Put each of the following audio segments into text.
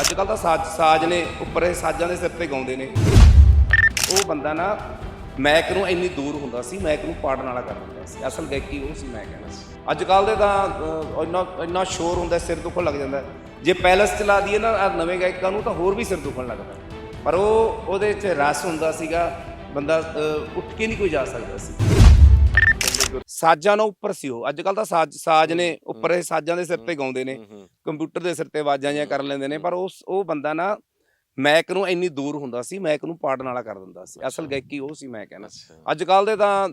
ਅੱਜ ਕੱਲ ਤਾਂ ਸਾਜ਼ ਸਾਜ਼ ਨੇ ਉੱਪਰ ਇਹ ਸਾਜ਼ਾਂ ਦੇ ਸਿਰ ਤੇ ਗਾਉਂਦੇ ਨੇ। ਉਹ ਬੰਦਾ ਨਾ ਮੈਕ ਨੂੰ ਇੰਨੀ ਦੂਰ ਹੁੰਦਾ ਸੀ, ਮੈਕ ਨੂੰ ਪਾੜਨ ਵਾਲਾ ਕਰ ਦਿੰਦਾ ਸੀ। ਅਸਲ ਗਾਇਕੀ ਉਹ ਸੀ ਮੈਂ ਕਹਿਣਾ ਸੀ ਅੱਜ ਕੱਲ ਦੇ ਤਾਂ ਇੰਨਾ ਇੰਨਾ ਸ਼ੋਰ ਹੁੰਦਾ, ਸਿਰ ਦੁਖਣ ਲੱਗ ਜਾਂਦਾ। ਜੇ ਪੈਲਸ ਚਲਾ ਦਈਏ ਨਾ ਨਵੇਂ ਗਾਇਕਾਂ ਨੂੰ ਤਾਂ ਹੋਰ ਵੀ ਸਿਰ ਦੁਖਣ ਲੱਗਦਾ। ਪਰ ਉਹ, ਉਹਦੇ 'ਚ ਰਸ ਹੁੰਦਾ ਸੀਗਾ, ਬੰਦਾ ਉੱਠ ਕੇ ਨਹੀਂ ਕੋਈ ਜਾ ਸਕਦਾ ਸੀ। ਸਾਜ਼ਾਂ ਨਾਲ ਉੱਪਰ ਸੀ ਉਹ। ਅੱਜ ਕੱਲ ਤਾਂ ਸਾਜ਼ ਸਾਜ਼ ਨੇ ਉੱਪਰ ਇਹ ਸਾਜ਼ਾਂ ਦੇ ਸਿਰ ਤੇ ਗਾਉਂਦੇ ਨੇ। ਕੰਪਿਊਟਰ ਦੇ ਸਿਰ ਤੇ ਆਵਾਜ਼ਾਂ ਜਿਹੀਆਂ ਕਰ ਲੈਂਦੇ ਨੇ। ਪਰ ਉਸ ਉਹ ਬੰਦਾ ਨਾ ਮੈਕ ਨੂੰ ਇੰਨੀ ਦੂਰ ਹੁੰਦਾ ਸੀ ਮੈਕ ਨੂੰ ਪਾੜਨ ਵਾਲਾ ਕਰ ਦਿੰਦਾ ਸੀ। ਅਸਲ ਗਾਇਕੀ ਉਹ ਸੀ ਮੈਂ ਕਹਿਣਾ ਅੱਜ ਕੱਲ ਦੇ ਤਾਂ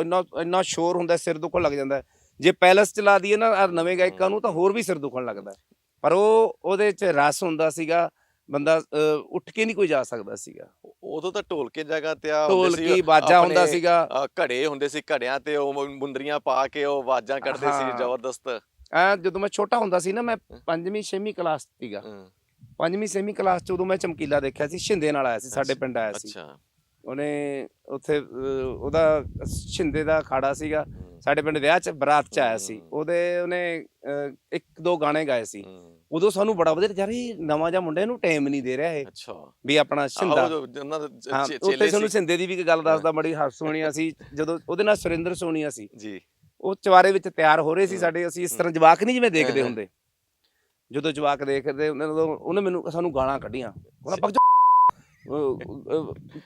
ਇੰਨਾ ਇੰਨਾ ਸ਼ੋਰ ਹੁੰਦਾ ਸਿਰ ਦੁਖਣ ਲੱਗ ਜਾਂਦਾ। ਜੇ ਪੈਲਸ ਚਲਾ ਦਈਏ ਨਾ ਨਵੇਂ ਗਾਇਕਾਂ ਨੂੰ ਤਾਂ ਹੋਰ ਵੀ ਸਿਰ ਦੁਖਣ ਲੱਗਦਾ। ਪਰ ਉਹ ਉਹਦੇ 'ਚ ਰਸ ਹੁੰਦਾ ਸੀਗਾ। ਬੰਦਾ ਉੱਠ ਕੇ ਨਹੀਂ ਕੋਈ ਜਾ ਸਕਦਾ ਸੀਗਾ। ਉਦੋਂ ਤਾਂ ਢੋਲਕੇ ਜਗ੍ਹਾ ਤੇ ਆ ਢੋਲਕੀ ਬਾਜਾ ਹੁੰਦਾ ਸੀਗਾ। ਘੜੇ ਹੁੰਦੇ ਸੀ ਘੜਿਆਂ ਤੇ ਉਹ ਮੁੰਦਰੀਆਂ ਪਾ ਕੇ ਉਹ ਆਵਾਜ਼ਾਂ ਕੱਢਦੇ ਸੀ। ਜ਼ਬਰਦਸਤ। ਐ ਜਦੋਂ ਮੈਂ ਛੋਟਾ ਹੁੰਦਾ ਸੀ ਨਾ ਮੈਂ ਪੰਜਵੀਂ ਛੇਵੀਂ ਕਲਾਸ ਸੀਗਾ। ਹਮ, ਪੰਜਵੀਂ ਛੇਵੀਂ ਕਲਾਸ ਚ ਉਦੋਂ ਮੈਂ ਚਮਕੀਲਾ ਦੇਖਿਆ ਸੀ ਸ਼ਿੰਦੇ ਨਾਲ ਆਇਆ ਸੀ ਸਾਡੇ ਪਿੰਡ ਆਇਆ ਸੀ। ਅੱਛਾ। ਉਹਨੇ ਉੱਥੇ ਉਹਦਾ ਸ਼ਿੰਦੇ ਦਾ ਅਖਾੜਾ ਸੀਗਾ ਸਾਡੇ ਪਿੰਡ ਵਿਆਹ ਚ ਬਰਾਤ ਚ ਆਇਆ ਸੀ। ਉਹਦੇ ਉਹਨੇ ਇੱਕ ਦੋ ਗਾਣੇ ਗਾਏ ਸੀ। ਉਦੋਂ ਸਾਨੂੰ ਬੜਾ ਵਧੀਆ ਯਾਰ ਇਹ ਨਵਾਂ ਜਿਹਾ ਮੁੰਡਾ ਇਹਨੂੰ ਟਾਈਮ ਨਹੀਂ ਦੇ ਰਿਹਾ ਇਹ ਅੱਛਾ। ਵੀ ਆਪਣਾ ਸ਼ਿੰਦਾ। ਉਹਨਾਂ ਦੇ ਚ- ਚੇਲੇ ਸੀ। ਸ਼ਿੰਦੇ ਦੀ ਵੀ ਇੱਕ ਗੱਲ ਦੱਸਦਾ ਬੜੀ ਹੱਸ ਸੁਣੀ ਅਸੀਂ ਜਦੋਂ ਉਹਦੇ ਨਾਲ ਸੁਰਿੰਦਰ ਸੋਨੀਆ ਸੀ ਜੀ। ਉਹ ਚਵਾਰੇ ਵਿੱਚ ਤਿਆਰ ਹੋ ਰਹੇ ਸੀ ਸਾਡੇ ਅਸੀਂ ਇਸ ਤਰ੍ਹਾਂ ਜਵਾਕ ਨਹੀਂ ਜਿਵੇਂ ਦੇਖਦੇ। ਹੁੰਦੇ। ਜਦੋਂ ਜਵਾਕ ਦੇਖਦੇ ਉਹਨਾਂ ਨੂੰ ਉਹਨੇ ਮੈਨੂੰ ਸਾਨੂੰ ਗਾਲਾਂ ਕੱਢੀਆਂ। ਉਹਨਾਂ ਪੱਕ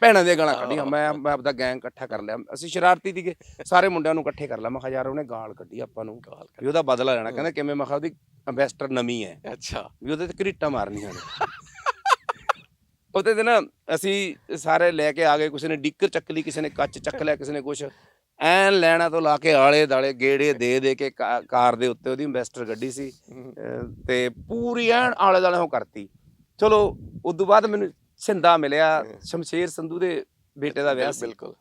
ਭੈਣਾਂ ਦੀਆਂ ਗਾਲਾਂ ਕੱਢੀਆਂ। ਮੈਂ ਮੈਂ ਆਪਦਾ ਗੈਂਗ ਇਕੱਠਾ ਕਰ ਲਿਆ। ਅਸੀਂ ਸ਼ਰਾਰਤੀ ਸੀਗੇ। ਸਾਰੇ ਮੁੰਡਿਆਂ ਨੂੰ ਇਕੱਠੇ ਕਰ ਲਿਆ। ਮੈਂ ਕਿਹਾ ਯਾਰ ਉਹਨੇ ਗਾਲ ਕੱਢੀ ਆਪਾਂ ਨੂੰ। ਵੀ ਉਹਦਾ ਬਦਲਾ ਲੈਣਾ। ਕਹਿੰਦਾ ਕਿਵੇਂ? ਮੈਂ ਕਿਹਾ ਉਹਦੀ ਅੰਬੈਸਟਰ ਨਵੀਂ ਹੈ। ਅੱਛਾ। ਵੀ ਉਹਦੇ ਤੇ ਘਰੀਟਾਂ ਮਾਰਨੀਆਂ ਨੇ। ਉਹਦੇ ਤੇ ਨਾ ਅਸੀਂ ਸਾਰੇ ਲੈ ਕੇ ਆ ਗਏ। ਕਿਸੇ ਨੇ ਡਿੱਕਰ ਚੱਕ ਲਈ ਕਿਸੇ ਨੇ ਕੱਚ ਚੱਕ ਲਿਆ ਕਿਸੇ ਨੇ ਕੁਛ। ਐਨ ਲੈਣਾ ਤੋਂ ਲਾ ਕੇ ਆਲੇ ਦਾਲੇ ਗੇੜੇ ਦੇ ਦੇ ਕੇ ਕਾਰ ਦੇ ਉੱਤੇ ਉਹਦੀ ਇਨਵੈਸਟਰ ਗੱਡੀ ਸੀ। ਤੇ ਪੂਰੀ ਐਨ ਆਲੇ ਦਾਲੇ ਉਹ ਕਰਤੀ। ਚਲੋ ਉਦੋਂ ਬਾਅਦ ਮੈਨੂੰ ਛਿੰਦਾ ਮਿਲਿਆ ਸ਼ਮਸ਼ੇਰ ਸੰਧੂ ਦੇ ਬੇਟੇ ਦਾ ਵਿਆਹ ਸੀ। ਬਿਲਕੁਲ।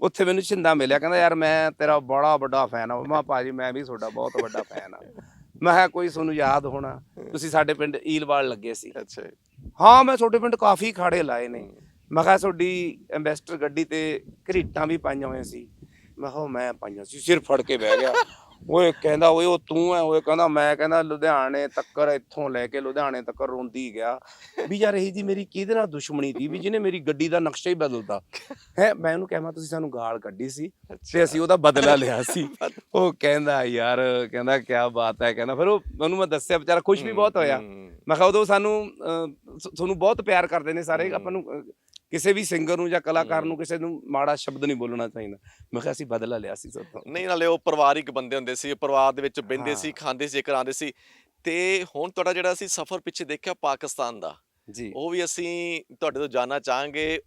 ਉੱਥੇ ਮੈਨੂੰ ਛਿੰਦਾ ਮਿਲਿਆ ਕਹਿੰਦਾ ਯਾਰ ਮੈਂ ਤੇਰਾ ਬੜਾ ਵੱਡਾ ਫੈਨ ਆ। ਮੈਂ ਭਾਜੀ ਮੈਂ ਵੀ ਤੁਹਾਡਾ ਬਹੁਤ ਵੱਡਾ ਫੈਨ ਆ। ਮੈਂ ਕਿਹਾ ਕੋਈ ਤੁਹਾਨੂੰ ਯਾਦ ਹੋਣਾ ਤੁਸੀਂ ਸਾਡੇ ਪਿੰਡ ਈਲਵਾਲ ਲੱਗੇ ਸੀ। ਅੱਛਾ। ਹਾਂ ਮੈਂ ਤੁਹਾਡੇ ਪਿੰਡ ਕਾਫੀ ਖਾੜੇ ਲਾਏ ਨੇ। ਮੈਂ ਕਿਹਾ ਤੁਹਾਡੀ ਐਮਬੈਸਟਰ ਗੱਡੀ ਤੇ ਘਰੀਟਾਂ ਵੀ ਪਾਈਆਂ ਹੋਈਆਂ ਸੀ। ਮੈਂ ਕਿਹਾ ਮੈਂ ਪਾਈਆਂ ਸੀ ਸਿਰ ਫੜ ਕੇ ਬਹਿ ਗਿਆ। ਓਏ ਕਹਿੰਦਾ ਓਏ ਉਹ ਤੂੰ ਐ ਓਏ ਕਹਿੰਦਾ ਮੈਂ ਕਹਿੰਦਾ ਲੁਧਿਆਣੇ ਤੱਕਰ ਇੱਥੋਂ ਲੈ ਕੇ ਲੁਧਿਆਣੇ ਤੱਕਰ ਰੋਂਦੀ ਗਿਆ। ਵੀ ਯਾਰ ਇਹ ਜੀ ਮੇਰੀ ਕਿਹਦੇ ਨਾਲ ਦੁਸ਼ਮਣੀ ਸੀ? ਵੀ ਜਿਹਨੇ ਮੇਰੀ ਗੱਡੀ ਦਾ ਨਕਸ਼ਾ ਹੀ ਬਦਲਤਾ। ਹੈ ਮੈਂ ਉਹਨੂੰ ਕਹਿ ਮੈਂ ਤੁਸੀਂ ਸਾਨੂੰ ਗਾਲ ਕੱਢੀ ਸੀ ਤੇ ਅਸੀਂ ਉਹਦਾ ਬਦਲਾ ਲਿਆ ਸੀ। ਉਹ ਕਹਿੰਦਾ ਯਾਰ ਕਹਿੰਦਾ ਕੀ ਬਾਤ ਹੈ। ਕਹਿੰਦਾ ਫਿਰ ਉਹ ਉਹਨੂੰ ਮੈਂ ਦੱਸਿਆ ਵਿਚਾਰਾ ਖੁਸ਼ ਵੀ ਬਹੁਤ ਹੋਇਆ। ਮੈਂ ਕਿਹਾ ਉਦੋਂ ਸਾਨੂੰ ਤੁਹਾਨੂੰ ਬਹੁਤ ਪਿਆਰ ਕਰਦੇ ਨੇ ਸਾਰੇ। ਆਪਾਂ ਨੂੰ ਕਿਸੇ ਵੀ ਸਿੰਗਰ ਨੂੰ ਜਾਂ ਕਲਾਕਾਰ ਨੂੰ ਕਿਸੇ ਨੂੰ ਮਾੜਾ ਸ਼ਬਦ ਨਹੀਂ ਬੋਲਣਾ ਚਾਹੀਦਾ। ਮੈਂ ਕਿਹਾ ਅਸੀਂ ਬਦਲਾ ਲਿਆ ਸੀ ਸਭ ਤੋਂ। ਨਹੀਂ ਨਾਲੇ ਉਹ ਪਰਿਵਾਰਿਕ ਬੰਦੇ ਹੁੰਦੇ ਸੀ ਪਰਿਵਾਰ ਦੇ ਵਿੱਚ ਬਹਿੰਦੇ ਸੀ। ਖਾਂਦੇ ਸੀ ਕਰਾਉਂਦੇ ਸੀ। ਤੇ ਹੁਣ ਤੁਹਾਡਾ ਜਿਹੜਾ ਅਸੀਂ ਸਫ਼ਰ ਪਿੱਛੇ ਦੇਖਿਆ ਪਾਕਿਸਤਾਨ ਦਾ ਜੀ। ਉਹ ਵੀ ਅਸੀਂ ਤੁਹਾਡੇ ਤੋਂ ਜਾਨਣਾ ਚਾਹਾਂਗੇ।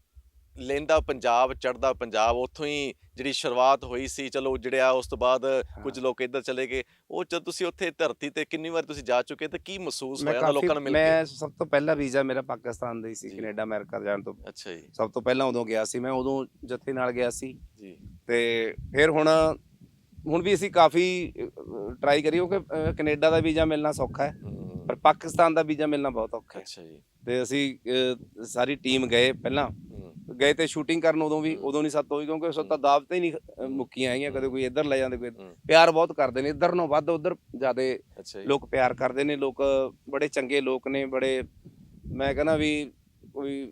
ਲੈਂਦਾ ਪੰਜਾਬ ਚੜਦਾ ਪੰਜਾਬ ਉੱਥੋਂ ਹੀ ਜਿਹੜੀ ਸ਼ੁਰੂਆਤ ਹੋਈ ਸੀ ਚਲੋ ਜਿਹੜਿਆ ਉਸ ਤੋਂ ਬਾਅਦ ਕੁਝ ਲੋਕ ਇੱਧਰ ਚਲੇ ਗਏ। ਉਹ ਜਦ ਤੁਸੀਂ ਉੱਥੇ ਧਰਤੀ ਤੇ ਕਿੰਨੀ ਵਾਰ ਤੁਸੀਂ ਜਾ ਚੁੱਕੇ ਤੇ ਕੀ ਮਹਿਸੂਸ ਹੋਇਆ ਉਹਨਾਂ ਲੋਕਾਂ ਕਾਫੀ ਨੂੰ ਮਿਲ ਕੇ? ਮੈਂ ਸਭ ਤੋਂ ਪਹਿਲਾ ਵੀਜ਼ਾ ਮੇਰਾ ਪਾਕਿਸਤਾਨ ਦਾ ਹੀ ਸੀ। ਕੈਨੇਡਾ ਅਮਰੀਕਾ ਜਾਣ ਤੋਂ। ਅੱਛਾ ਜੀ। ਸਭ ਤੋਂ ਪਹਿਲਾਂ ਉਦੋਂ ਗਿਆ ਸੀ ਮੈਂ ਉਦੋਂ ਜੱਥੇ ਨਾਲ ਗਿਆ ਸੀ। ਜੀ। ਤੇ ਫਿਰ ਹੁਣ ਹੁਣ ਵੀ ਅਸੀਂ ਕਾਫੀ ਟਰਾਈ ਕਰੀ ਕਿਉਂਕਿ ਕੈਨੇਡਾ ਦਾ ਵੀਜ਼ਾ ਮਿਲਣਾ ਸੌਖਾ ਹੈ ਪਰ ਪਾਕਿਸਤਾਨ ਦਾ ਵੀਜ਼ਾ ਮਿਲਣਾ ਬਹੁਤ ਔਖਾ ਹੈ। ਅੱਛਾ ਜੀ। ਤੇ ਅਸੀਂ ਸਾਰੀ ਟੀਮ ਗਏ ਪਹਿਲਾਂ। ਗਏ ਤੇ ਸ਼ੂਟਿੰਗ ਕਰਨ ਉਦੋਂ ਵੀ ਉਦੋਂ ਨਹੀਂ ਸੱਤ ਹੋਈ ਕਿਉਂਕਿ ਉਸ ਤਾਂ ਦਾਵਤਾਂ ਹੀ ਨਹੀਂ ਮੁੱਕੀਆਂ ਹੈਗੀਆਂ ਕਦੇ ਕੋਈ ਇੱਧਰ ਲੈ ਜਾਂਦੇ ਕੋਈ ਪਿਆਰ ਬਹੁਤ ਕਰਦੇ ਨੇ ਇੱਧਰ ਨਾਲੋਂ ਵੱਧ ਉੱਧਰ ਜ਼ਿਆਦਾ ਲੋਕ ਪਿਆਰ ਕਰਦੇ ਨੇ ਲੋਕ ਬੜੇ ਚੰਗੇ ਲੋਕ ਨੇ ਬੜੇ ਮੈਂ ਕਹਿੰਦਾ ਵੀ ਕੋਈ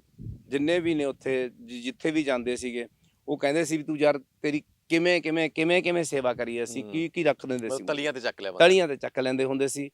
ਜਿੰਨੇ ਵੀ ਨੇ ਉੱਥੇ ਜਿੱਥੇ ਵੀ ਜਾਂਦੇ ਸੀਗੇ ਉਹ ਕਹਿੰਦੇ ਸੀ ਵੀ ਤੂੰ ਯਾਰ ਤੇਰੀ ਕਿਵੇਂ ਕਿਵੇਂ ਕਿਵੇਂ ਕਿਵੇਂ ਸੇਵਾ ਕਰੀ ਅਸੀਂ। ਕੀ ਕੀ ਰੱਖ ਦਿੰਦੇ ਸੀ ਤਲੀਆਂ ਤੇ ਚੱਕ ਲਿਆ ਤਲੀਆਂ ਤੇ ਚੱਕ ਲੈਂਦੇ ਹੁੰਦੇ ਸੀ।